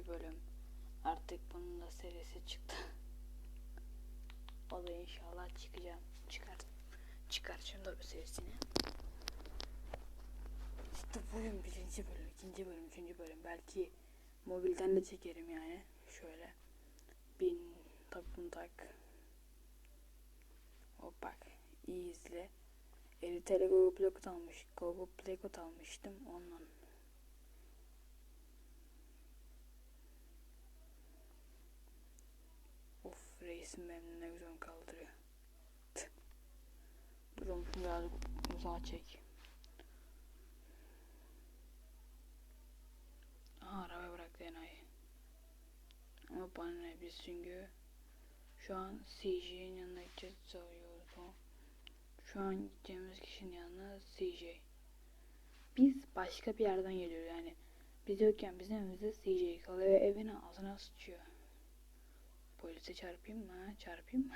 birinci bölüm. Artık bunun da serisi çıktı. O da inşallah çıkacağım. Çıkar. Çıkartacağım da serisini. İşte bugün birinci bölüm, ikinci bölüm, üçüncü bölüm. Belki mobilden de çekerim yani. Şöyle. Bin tak bunu tak. Hop bak. iyi izle. 50 TL Google Play Code almış. Google Play Code almıştım ondan. Benim ne güzel kaldırıyor. Tüh. Dur oğlum şunu birazcık uzağa çek. Aha araba bıraktı enayi. Ama bana ne biz çünkü şu an CJ'nin yanına gideceğiz söylüyoruz o. Şu an gideceğimiz kişinin yanına CJ. Biz başka bir yerden geliyoruz yani. Biz yokken bizim evimizde CJ kalıyor ve evin ağzına sıçıyor. Polise çarpayım mı? Çarpayım mı?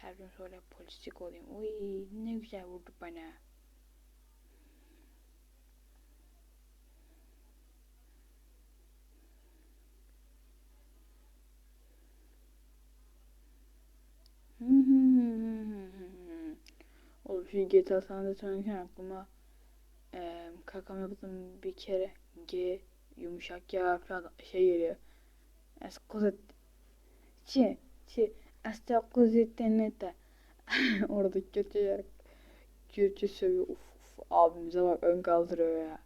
Çarpayım sonra polislik olayım. Oy ne güzel vurdu bana. Oğlum şu GTA San Andreas'ın aklıma eee kakam yaptım bir kere G yumuşak ya falan şey geliyor. Eskozet Çi Çi Eskozet Orada kötü yer kötü sövüyor. Uf, uf abimize bak ön kaldırıyor ya.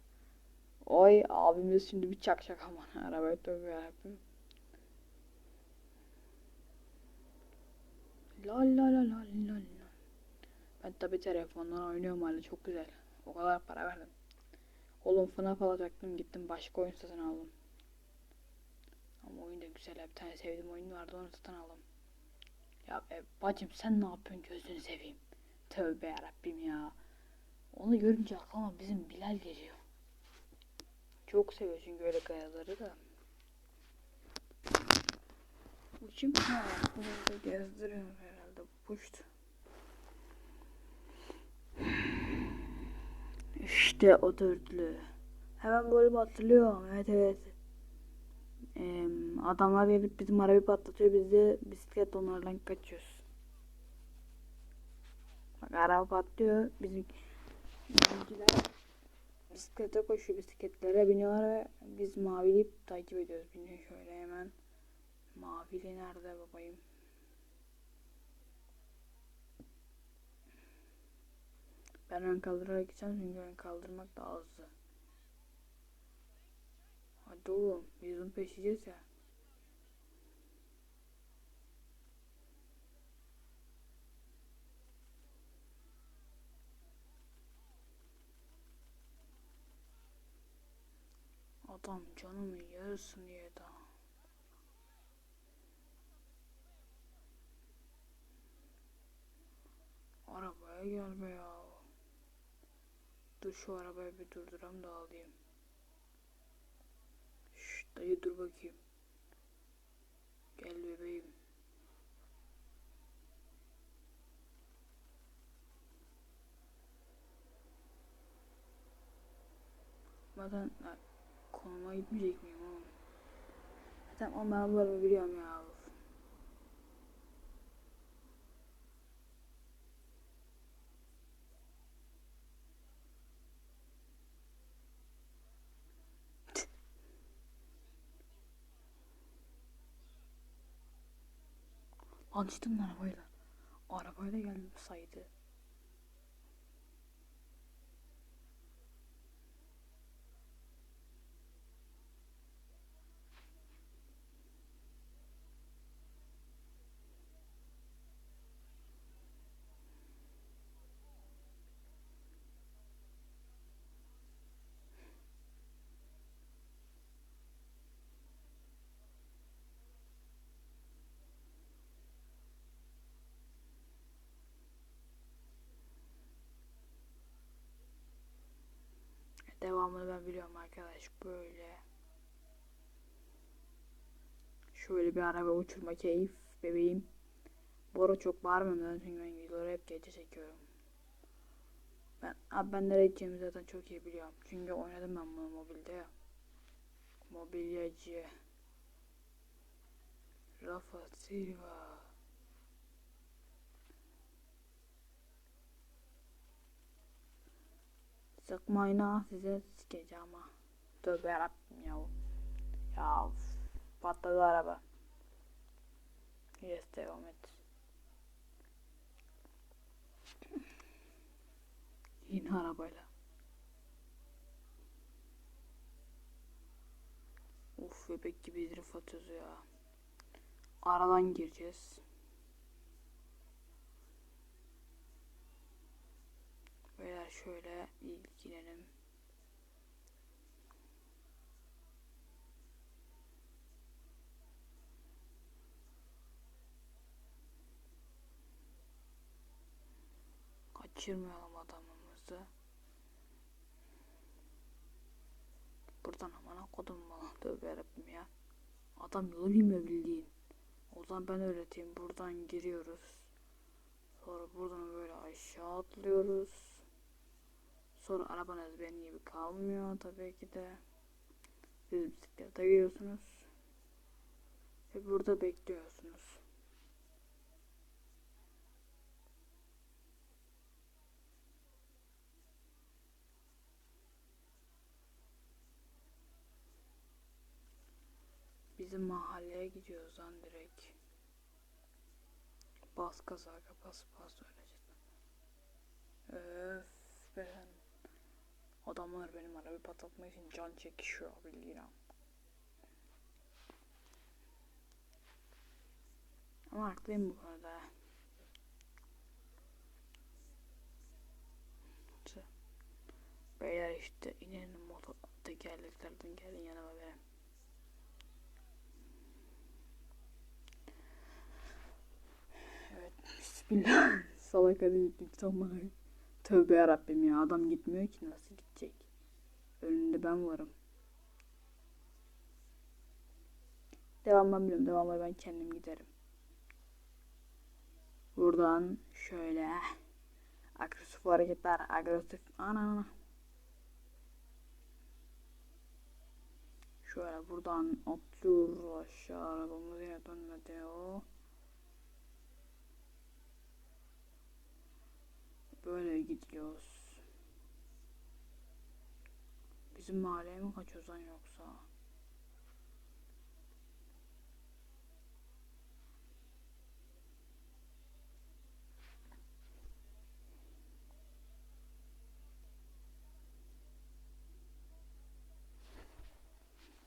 Oy abimiz şimdi bir çakacak aman arabaya tövbe yarabbim. La la la la la la. Ben tabi telefondan oynuyorum hala çok güzel. O kadar para verdim. Oğlum FNAF alacaktım gittim başka oyun satın aldım. Ama oyun da güzel bir tane sevdiğim oyun vardı onu satın aldım. Ya e, bacım sen ne yapıyorsun gözünü seveyim. Tövbe yarabbim ya. Onu görünce aklıma bizim Bilal geliyor. Çok seviyor çünkü öyle kayaları da. Uçum ha, burada gezdiriyorum herhalde puşt. İşte o dörtlü. Hemen golümü hatırlıyorum. Evet evet. Ee, adamlar gelip bizim arabayı patlatıyor. Biz de bisiklet onlardan kaçıyoruz. Bak araba patlıyor. Bizim bizimkiler bisiklete koşuyor. Bisikletlere biniyorlar ve biz mavileyip takip ediyoruz. Biniyor şöyle hemen. Mavili nerede babayım? Ben ön kaldırarak gideceğim çünkü ön kaldırmak daha hızlı. Hadi oğlum biz onu peşleyeceğiz ya. Adam canımın yarısını yedi ha. Arabaya gel be ya. Dur şu arabayı bir durduram da alayım. Dayı dur bakayım. Gel bebeğim. Ha, konuma gitmeyecek miyim oğlum? Zaten ben bu bölümü biliyorum ya. Lan arabayla. Arabayla geldim Devamını ben biliyorum arkadaş. Böyle. Şöyle bir araba uçurma keyif bebeğim. Bora çok bağırmıyorum çünkü ben videoları hep gece çekiyorum. Ben, abi ben nereye gideceğimi zaten çok iyi biliyorum. Çünkü oynadım ben bunu mobilde ya. Mobilyacı. Rafa Silva. Sıkmayın ha size sikeceğim ha. Tövbe yarabbim ya. Ya patladı araba. Yes devam et. Yine arabayla. Uf bebek gibi drift atıyoruz ya. Aradan gireceğiz. Beyler şöyle ilgilenelim. Kaçırmayalım adamımızı. Buradan amana kodum bana. Tövbe yarabbim ya. Adam yolu bilmiyor bildiğin. O zaman ben öğreteyim. Buradan giriyoruz. Sonra buradan böyle aşağı atlıyoruz. Sonra arabanız benim gibi kalmıyor tabii ki de. Siz bisiklete giriyorsunuz. Ve burada bekliyorsunuz. Bizim mahalleye gidiyoruz lan direkt. Bas gaza bas bas öylece. Öf ben. Adamlar benim arabayı patlatmak için can çekişiyor bildiğin an. Ama haklıyım bu konuda. Beyler işte inin motor tekerleklerden gelin yanıma benim. Evet bismillah. Salak hadi gittik sonra. Tövbe yarabbim ya adam gitmiyor ki nasıl gidecek? Önünde ben varım. Devam ben biliyorum. Devamları ben kendim giderim. Buradan şöyle agresif hareketler agresif ana. Şöyle buradan atlıyoruz aşağı arabamız yine dönmedi o. Böyle gidiyoruz. Bizim mahalleye mi kaçıyoruz lan yoksa?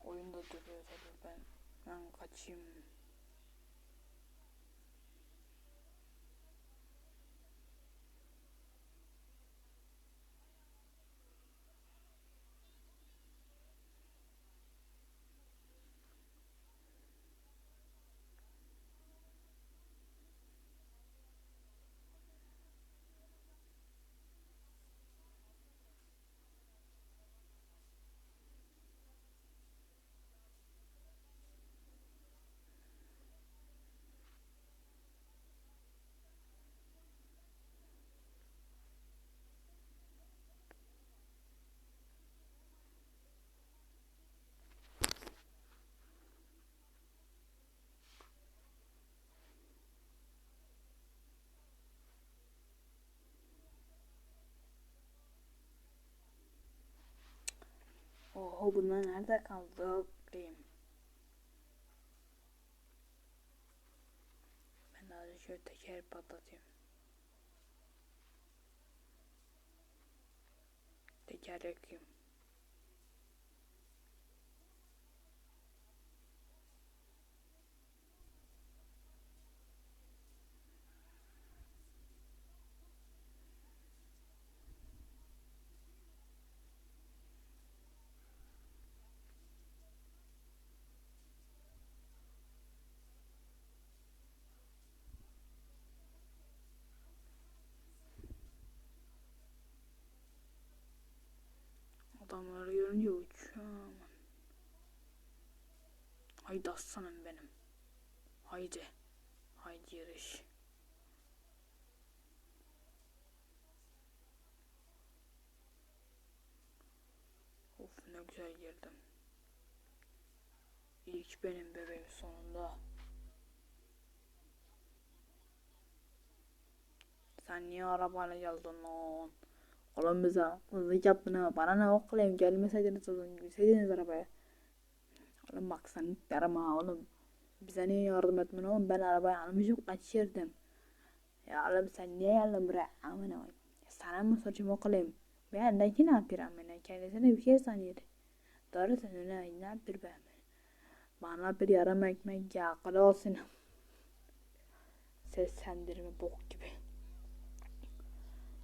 Oyunda duruyor tabii ben. Ben kaçayım. Oho bunlar nerede kaldı? Bileyim. Ben önce şöyle teker patlatayım. Teker yakayım. Adamları görünce uçuyorum. Haydi aslanım benim. Haydi. Haydi yarış. Of ne güzel girdim. İlk benim bebeğim sonunda. Sen niye arabayla geldin lan? Oğlum bize hızlı yaptın. Bana ne okuyayım gelmeseydiniz o zaman gitseydiniz arabaya. Oğlum bak sen yarama ha oğlum. Bize niye yardım etmen oğlum? Ben arabayı almışım kaçırdım. Ya oğlum sen niye geldin buraya? Aman aman. Sana mı soracağım okuyayım? Ben de ne yapıyorum ben? Kendisine bir şey sanıyordu. Doğru sen öyle ne yapıyor ben? Bana bir yarım ekmek yakılı olsun. Seslendirme bok gibi.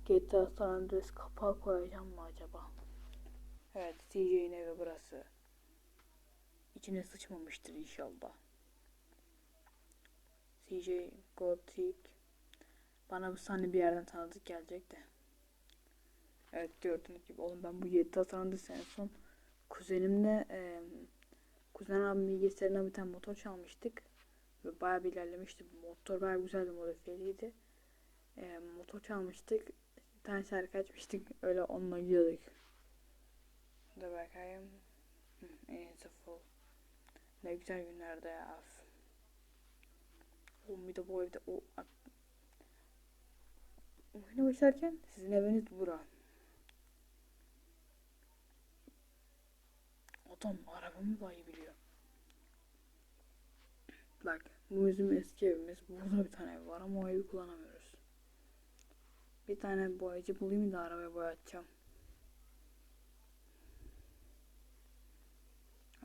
GTA San Andreas kapağı koyacağım mı acaba? Evet CJ'nin evi burası. İçine sıçmamıştır inşallah. CJ Gothic. Bana bu sahne bir yerden tanıdık gelecek de. Evet gördüğünüz gibi oğlum ben bu GTA San Andreas en son kuzenimle e, kuzen abim bilgisayarına bir tane motor çalmıştık. Ve bayağı bir ilerlemişti. Motor bayağı güzeldi modifiyeliydi. E, motor çalmıştık. Tane şarkı açmıştık. Öyle onunla gidiyorduk. Dur bakayım. İyisi full. Ne güzel günlerde ya. Oğlum bir de bu evde o Oyuna başlarken sizin eviniz bura. Adam arabamı bayi biliyor. Bak bu bizim eski evimiz. Burada bir tane ev var ama o evi kullanamıyoruz. Bir tane boyacı bulayım da arabayı boyatacağım.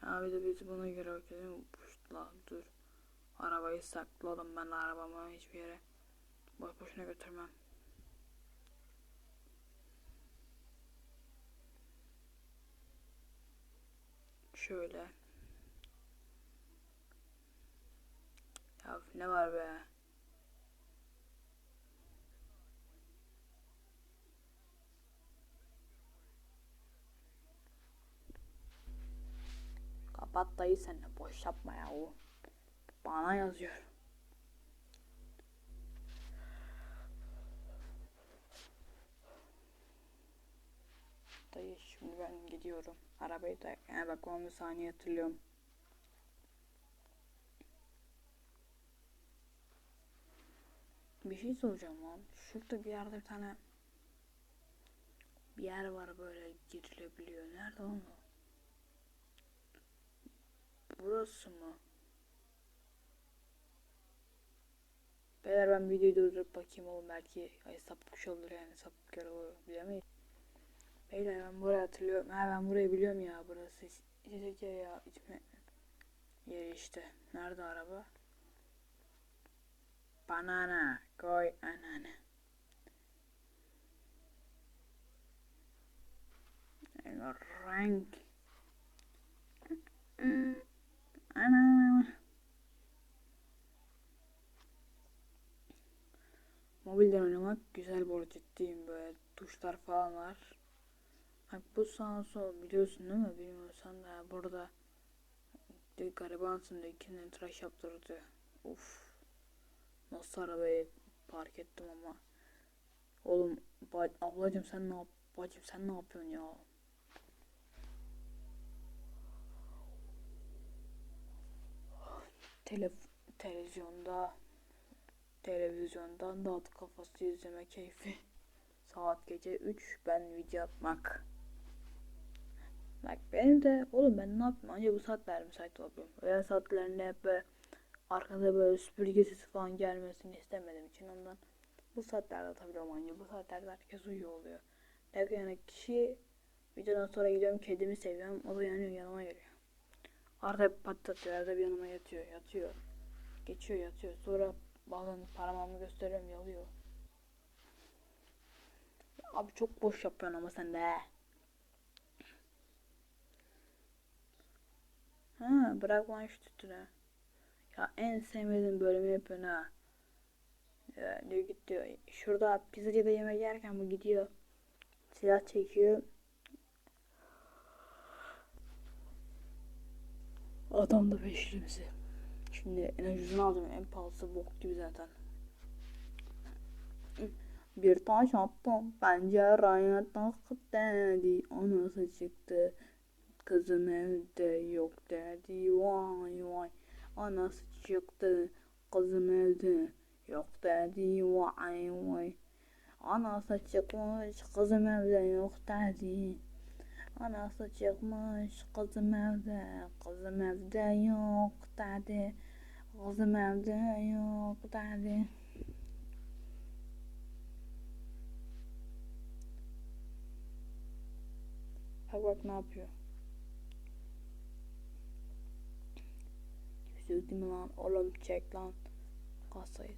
Abi de biz buna göre bakalım. Puştla dur. Arabayı sakladım ben arabamı hiçbir yere boş boşuna götürmem. Şöyle. Ya ne var be? Kapat dayı sen de boş yapma ya o. Bana yazıyor. Dayı şimdi ben gidiyorum. Arabayı da yani bak 10 saniye hatırlıyorum. Bir şey soracağım lan. Şurada bir yerde bir tane bir yer var böyle girilebiliyor. Nerede lan o? Burası mı? Beyler ben videoyu durdurup bakayım oğlum belki ay sapık olur yani sapık kör olur bilemeyiz. Beyler ben burayı hatırlıyorum. Ha ben burayı biliyorum ya burası. İçecek ya içme yeri işte. Nerede araba? Banana koy anana. Renk. Ana. Mobilden oynamak güzel bu arada ciddiyim böyle tuşlar falan var. Bak bu sağ sol biliyorsun değil mi? Bilmiyorsan da burada de garibansın da ikinin tıraş yaptırdı. Uf. Nasıl arabayı park ettim ama. Oğlum ablacım sen ne yap bacım sen ne yapıyorsun ya? Telef televizyonda televizyondan da kafası izleme keyfi. Saat gece 3 ben video atmak. Bak benim de oğlum ben ne yapayım anca bu saatlerde müsait oluyorum. Öğlen saatlerinde hep böyle arkada böyle süpürge sesi falan gelmesini istemediğim için ondan bu saatlerde atabiliyorum anca. Bu saatlerde herkes uyuyor oluyor. Ne yani kişi videodan sonra gidiyorum kedimi seviyorum. O da yanıyor yanıma geliyor. Arada hep patlatıyor. Arada bir yanıma yatıyor. Yatıyor. Geçiyor yatıyor. Sonra bazen parmağımı gösteriyorum yalıyor. Abi çok boş yapıyorsun ama sen de. Ha bırak lan şu tütünü. Ya en sevmediğim bölümü yapıyorsun ha. Ya, diyor git diyor. Şurada pizzacıda yemek yerken bu gidiyor. Silah çekiyor. Adam da beşli bizi. Şimdi en ucuzunu aldım. En pahalısı bok gibi zaten. Bir taş attım. Pencereye takıp dedi. O nasıl çıktı? Kızım evde yok derdi vay vay. Anası çıktı kızım evde yok derdi vay vay. Anası çıkmış kızım evde yok derdi. Anası çıkmış kızım evde kızım evde yok derdi. Kızım evde yok derdi. Bak bak ne yapıyor. Yüzük lan? Oğlum çek lan. Kasayı.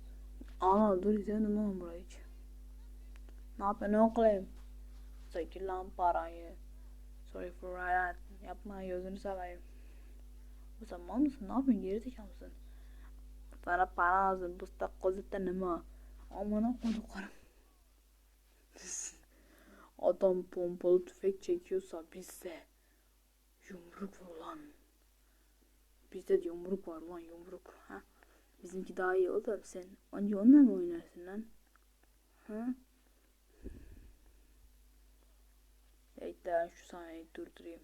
Ana dur izlemedim lan burayı hiç. Ne yapıyorsun oğlum? Çekil lan parayı. Sorry for that. Yapma gözünü seveyim. Sen mal mısın? Ne yapıyorsun? Geri zekalı mısın? Sana para lazım. Bu da kozette ne mi? Amına koduklarım. Adam pompalı tüfek çekiyorsa bizde yumruk var lan. Bizde de yumruk var lan yumruk. Ha? Bizimki daha iyi olur. Sen önce onunla mı oynarsın lan? Ha? Bekle şu sahneyi durdurayım.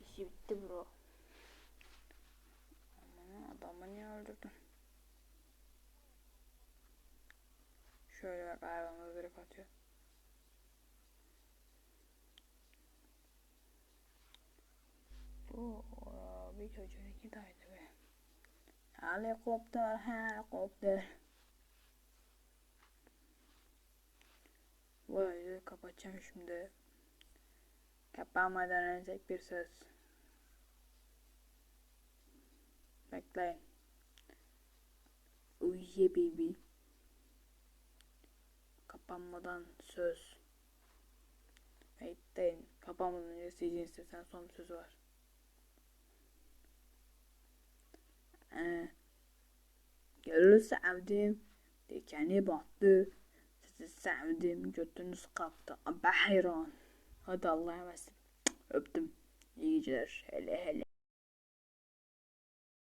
İşi bitti bro. Aman adamı niye öldürdün? Şöyle bak hayvanları direkt atıyor. Bu bir çocuğun iki taydı. Helikopter, helikopter. Bu videoyu kapatacağım şimdi. Kapanmadan önce bir söz. Bekleyin. Yeah baby. Kapanmadan söz. Bekleyin. Kapanmadan önce sizin istesen son bir söz var. Ee, Gönlü sevdim. Dikeni battı. Sizi sevdim. Götünüz kalktı. Ben hayran. Hadi Allah'a emanet. Öptüm. İyi geceler. Hele hele.